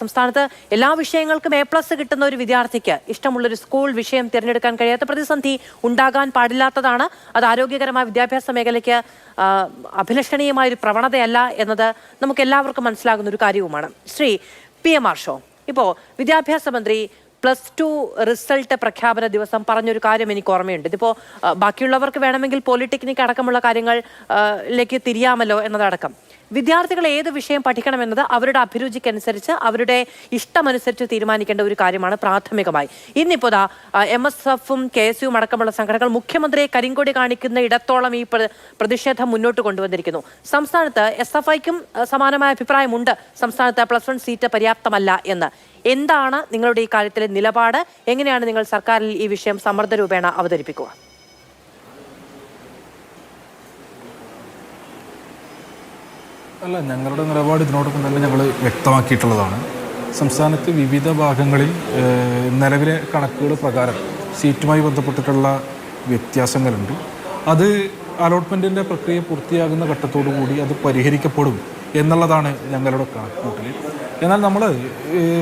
സംസ്ഥാനത്ത് എല്ലാ വിഷയങ്ങൾക്കും എ പ്ലസ് കിട്ടുന്ന ഒരു വിദ്യാർത്ഥിക്ക് ഇഷ്ടമുള്ളൊരു സ്കൂൾ വിഷയം തിരഞ്ഞെടുക്കാൻ കഴിയാത്ത പ്രതിസന്ധി ഉണ്ടാകാൻ പാടില്ലാത്തതാണ്. അത് ആരോഗ്യകരമായ വിദ്യാഭ്യാസ മേഖലയ്ക്ക് അഭിലഷണീയമായ ഒരു പ്രവണതയല്ല എന്നത് നമുക്ക് എല്ലാവർക്കും മനസ്സിലാകുന്ന ഒരു കാര്യവുമാണ്. Shri P M Arsho ഇപ്പോൾ വിദ്യാഭ്യാസ മന്ത്രി പ്ലസ് ടു റിസൾട്ട് പ്രഖ്യാപന ദിവസം പറഞ്ഞൊരു കാര്യം എനിക്ക് ഓർമ്മയുണ്ട്. ഇതിപ്പോൾ ബാക്കിയുള്ളവർക്ക് വേണമെങ്കിൽ പോളിടെക്നിക് അടക്കമുള്ള കാര്യങ്ങളിലേക്ക് തിരിയാമല്ലോ എന്നതടക്കം. വിദ്യാർത്ഥികൾ ഏത് വിഷയം പഠിക്കണമെന്നത് അവരുടെ അഭിരുചിക്കനുസരിച്ച് അവരുടെ ഇഷ്ടമനുസരിച്ച് തീരുമാനിക്കേണ്ട ഒരു കാര്യമാണ് പ്രാഥമികമായി. ഇന്നിപ്പോ ദാ എം എസ് എഫും കെ എസ് യുവും അടക്കമുള്ള സംഘടനകൾ മുഖ്യമന്ത്രിയെ കരിങ്കൊടി കാണിക്കുന്ന ഇടത്തോളം ഈ പ്രതിഷേധം മുന്നോട്ട് കൊണ്ടുവന്നിരിക്കുന്നു. സംസ്ഥാനത്ത് എസ് എഫ് ഐക്കും സമാനമായ അഭിപ്രായമുണ്ട്. സംസ്ഥാനത്ത് പ്ലസ് വൺ സീറ്റ് പര്യാപ്തമല്ല എന്ന്. എന്താണ് നിങ്ങളുടെ ഈ കാര്യത്തിലെ നിലപാട്? എങ്ങനെയാണ് നിങ്ങൾ സർക്കാരിൽ ഈ വിഷയം സമ്മർദ്ദ രൂപേണ അവതരിപ്പിക്കുക? അല്ല ഞങ്ങളുടെ നിലപാട് ഇതിനോടൊപ്പം തന്നെ ഞങ്ങൾ വ്യക്തമാക്കിയിട്ടുള്ളതാണ്. സംസ്ഥാനത്ത് വിവിധ ഭാഗങ്ങളിൽ നിലവിലെ കണക്കുകൾ പ്രകാരം സീറ്റുമായി ബന്ധപ്പെട്ടിട്ടുള്ള വ്യത്യാസങ്ങളുണ്ട്. അത് അലോട്ട്മെന്റിന്റെ പ്രക്രിയ പൂർത്തിയാകുന്ന ഘട്ടത്തോടു കൂടി അത് പരിഹരിക്കപ്പെടും എന്നുള്ളതാണ് ഞങ്ങളുടെ കണക്കുകൂട്ടൽ എന്നാൽ നമ്മൾ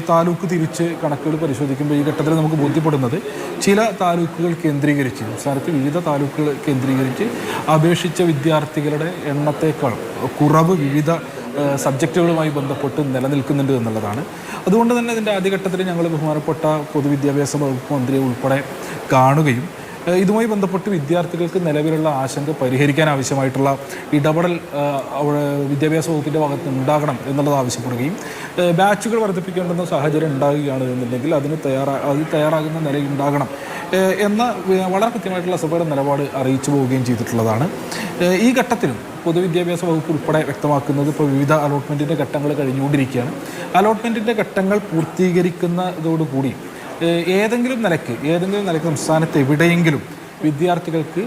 താലൂക്ക് തിരിച്ച് കണക്കുകൾ പരിശോധിക്കുമ്പോൾ ഈ ഘട്ടത്തിൽ നമുക്ക് ബോധ്യപ്പെടുന്നത് ചില താലൂക്കുകൾ കേന്ദ്രീകരിച്ച് സംസ്ഥാനത്ത് വിവിധ താലൂക്കുകൾ കേന്ദ്രീകരിച്ച് അപേക്ഷിച്ച വിദ്യാർത്ഥികളുടെ എണ്ണത്തേക്കാൾ കുറവ് വിവിധ സബ്ജക്റ്റുകളുമായി ബന്ധപ്പെട്ട് നിലനിൽക്കുന്നുണ്ട് എന്നുള്ളതാണ്. അതുകൊണ്ട് തന്നെ ഇതിന്റെ ആദ്യഘട്ടത്തിൽ ഞങ്ങൾ ബഹുമാനപ്പെട്ട പൊതുവിദ്യാഭ്യാസ വകുപ്പ് മന്ത്രിയെ ഉൾപ്പെടെ കാണുകയും ഇതുമായി ബന്ധപ്പെട്ട് വിദ്യാർത്ഥികൾക്ക് നിലവിലുള്ള ആശങ്ക പരിഹരിക്കാൻ ആവശ്യമായിട്ടുള്ള ഇടപെടൽ വിദ്യാഭ്യാസ വകുപ്പിന്റെ ഭാഗത്ത് ഉണ്ടാകണം എന്നുള്ളത് ആവശ്യപ്പെടുകയും ബാച്ചുകൾ വർദ്ധിപ്പിക്കേണ്ടുന്ന സാഹചര്യം ഉണ്ടാകുകയാണ് എന്നുണ്ടെങ്കിൽ അതിന് തയ്യാറാ അത് തയ്യാറാകുന്ന നിലയിൽ ഉണ്ടാകണം എന്ന വളരെ കൃത്യമായിട്ടുള്ള സഭയുടെ നിലപാട് അറിയിച്ചു പോവുകയും ചെയ്തിട്ടുള്ളതാണ്. ഈ ഘട്ടത്തിലും പൊതുവിദ്യാഭ്യാസ വകുപ്പ് ഉൾപ്പെടെ വ്യക്തമാക്കുന്നത് ഇപ്പോൾ വിവിധ അലോട്ട്മെന്റിന്റെ ഘട്ടങ്ങൾ കഴിഞ്ഞുകൊണ്ടിരിക്കുകയാണ്. അലോട്ട്മെന്റിന്റെ ഘട്ടങ്ങൾ പൂർത്തീകരിക്കുന്നതോടുകൂടി ഏതെങ്കിലും നിലയ്ക്ക് ഏതെങ്കിലും നിലയ്ക്ക് സംസ്ഥാനത്ത് എവിടെയെങ്കിലും വിദ്യാർത്ഥികൾക്ക്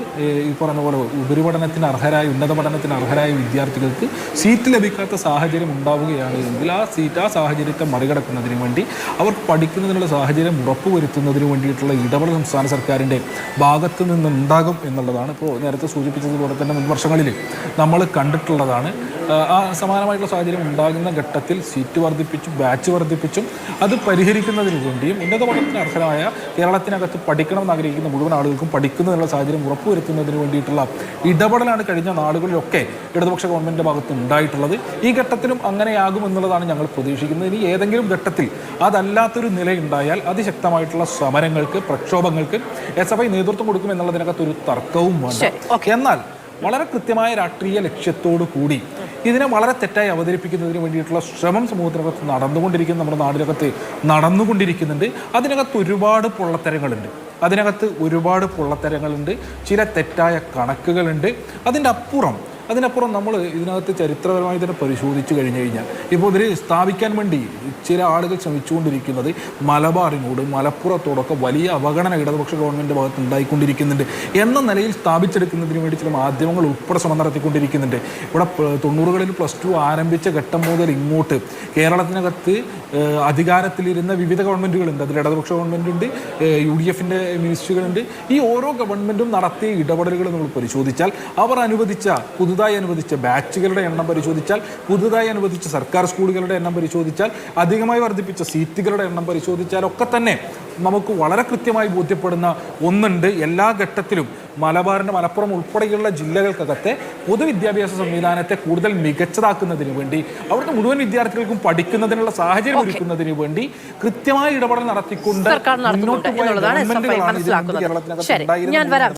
ഈ പറഞ്ഞ പോലെ ഉപരിപഠനത്തിന് അർഹരായ ഉന്നത പഠനത്തിന് അർഹരായ വിദ്യാർത്ഥികൾക്ക് സീറ്റ് ലഭിക്കാത്ത സാഹചര്യം ഉണ്ടാവുകയാണ് എങ്കിൽ ആ സീറ്റ് ആ സാഹചര്യത്തെ മറികടക്കുന്നതിന് വേണ്ടി അവർ പഠിക്കുന്നതിനുള്ള സാഹചര്യം ഉറപ്പുവരുത്തുന്നതിന് വേണ്ടിയിട്ടുള്ള ഇടപെടൽ സംസ്ഥാന സർക്കാരിന്റെ ഭാഗത്ത് നിന്നുണ്ടാകും എന്നുള്ളതാണ് ഇപ്പോൾ നേരത്തെ സൂചിപ്പിച്ചതുപോലെ തന്നെ മുൻ വർഷങ്ങളിൽ നമ്മൾ കണ്ടിട്ടുള്ളതാണ്. ആ സമാനമായിട്ടുള്ള സാഹചര്യം ഉണ്ടാകുന്ന ഘട്ടത്തിൽ സീറ്റ് വർദ്ധിപ്പിച്ചും ബാച്ച് വർദ്ധിപ്പിച്ചും അത് പരിഹരിക്കുന്നതിന് വേണ്ടിയും ഉന്നത പഠനത്തിന് അർഹരായ കേരളത്തിനകത്ത് പഠിക്കണമെന്ന് ആഗ്രഹിക്കുന്ന മുഴുവൻ ആളുകൾക്കും പഠിക്കുന്നതിനുള്ള സാഹചര്യം ഉറപ്പുവരുത്തുന്നതിന് വേണ്ടിയിട്ടുള്ള ഇടപെടലാണ് കഴിഞ്ഞ നാളുകളിലൊക്കെ ഇടതുപക്ഷ ഗവൺമെന്റിന്റെ ഭാഗത്ത് ഉണ്ടായിട്ടുള്ളത്. ഈ ഘട്ടത്തിലും അങ്ങനെയാകും എന്നുള്ളതാണ് ഞങ്ങൾ പ്രതീക്ഷിക്കുന്നത്. ഇനി ഏതെങ്കിലും ഘട്ടത്തിൽ അതല്ലാത്തൊരു നിലയുണ്ടായാൽ അതിശക്തമായിട്ടുള്ള സമരങ്ങൾക്ക് പ്രക്ഷോഭങ്ങൾക്ക് എസ് എഫ് ഐ നേതൃത്വം കൊടുക്കും എന്നുള്ളതിനകത്ത് ഒരു തർക്കവും വേണം വേണ്ട എന്നാൽ വളരെ കൃത്യമായ രാഷ്ട്രീയ ലക്ഷ്യത്തോടു കൂടി ഇതിനെ വളരെ തെറ്റായി അവതരിപ്പിക്കുന്നതിന് വേണ്ടിയിട്ടുള്ള ശ്രമം സമൂഹത്തിനകത്ത് നടന്നുകൊണ്ടിരിക്കുന്ന നമ്മുടെ നാടിനകത്ത് നടന്നുകൊണ്ടിരിക്കുന്നുണ്ട്. അതിനകത്ത് ഒരുപാട് പൊള്ളത്തരങ്ങളുണ്ട്. അതിനകത്ത് ഒരുപാട് പൊള്ളത്തരങ്ങളുണ്ട്. ചില തെറ്റായ കണക്കുകളുണ്ട്. അതിന്റെ അപ്പുറം അതിനപ്പുറം നമ്മൾ ഇതിനകത്ത് ചരിത്രപരമായി തന്നെ പരിശോധിച്ചു കഴിഞ്ഞു കഴിഞ്ഞാൽ ഇപ്പോൾ ഇതിൽ സ്ഥാപിക്കാൻ വേണ്ടി ചില ആളുകൾ ശ്രമിച്ചുകൊണ്ടിരിക്കുന്നത് മലബാറിനോട് മലപ്പുറത്തോടൊക്കെ വലിയ അവഗണന ഇടതുപക്ഷ ഗവൺമെന്റ് ഭാഗത്ത് ഉണ്ടായിക്കൊണ്ടിരിക്കുന്നുണ്ട് എന്ന നിലയിൽ സ്ഥാപിച്ചെടുക്കുന്നതിന് വേണ്ടി ചില മാധ്യമങ്ങൾ ഉൾപ്പെടെ ശ്രമം നടത്തിക്കൊണ്ടിരിക്കുന്നുണ്ട്. ഇവിടെ തൊണ്ണൂറുകളിൽ പ്ലസ് ടു ആരംഭിച്ച ഘട്ടം മുതൽ ഇങ്ങോട്ട് കേരളത്തിനകത്ത് അധികാരത്തിലിരുന്ന വിവിധ ഗവൺമെന്റുകളുണ്ട്. അതിൽ ഇടതുപക്ഷ ഗവൺമെന്റ് ഉണ്ട് യു ഡി എഫിന്റെ മിനിസ്ട്രികളുണ്ട് ഈ ഓരോ ഗവൺമെന്റും നടത്തിയ ഇടപെടലുകൾ നമ്മൾ പരിശോധിച്ചാൽ അവർ അനുവദിച്ച പുതുതായി അനുവദിച്ച ബാച്ചുകളുടെ എണ്ണം പരിശോധിച്ചാൽ പുതുതായി അനുവദിച്ച സർക്കാർ സ്കൂളുകളുടെ എണ്ണം പരിശോധിച്ചാൽ അധികമായി വർദ്ധിപ്പിച്ച സീറ്റുകളുടെ എണ്ണം പരിശോധിച്ചാൽ ഒക്കെ തന്നെ നമുക്ക് വളരെ കൃത്യമായി ബോധ്യപ്പെടുന്ന ഒന്നുണ്ട്. എല്ലാ ഘട്ടത്തിലും മലബാറിന്റെ മലപ്പുറം ഉൾപ്പെടെയുള്ള ജില്ലകൾക്കകത്തെ പൊതുവിദ്യാഭ്യാസ സംവിധാനത്തെ കൂടുതൽ മികച്ചതാക്കുന്നതിന് വേണ്ടി അവിടുത്തെ മുഴുവൻ വിദ്യാർത്ഥികൾക്കും പഠിക്കുന്നതിനുള്ള സാഹചര്യം ഒരുക്കുന്നതിന് വേണ്ടി കൃത്യമായ ഇടപെടൽ നടത്തിക്കൊണ്ട് മുന്നോട്ട് പോയ ഗവൺമെന്റുകളാണ് കേരളത്തിനകത്ത് ഉണ്ടായിരുന്നത്.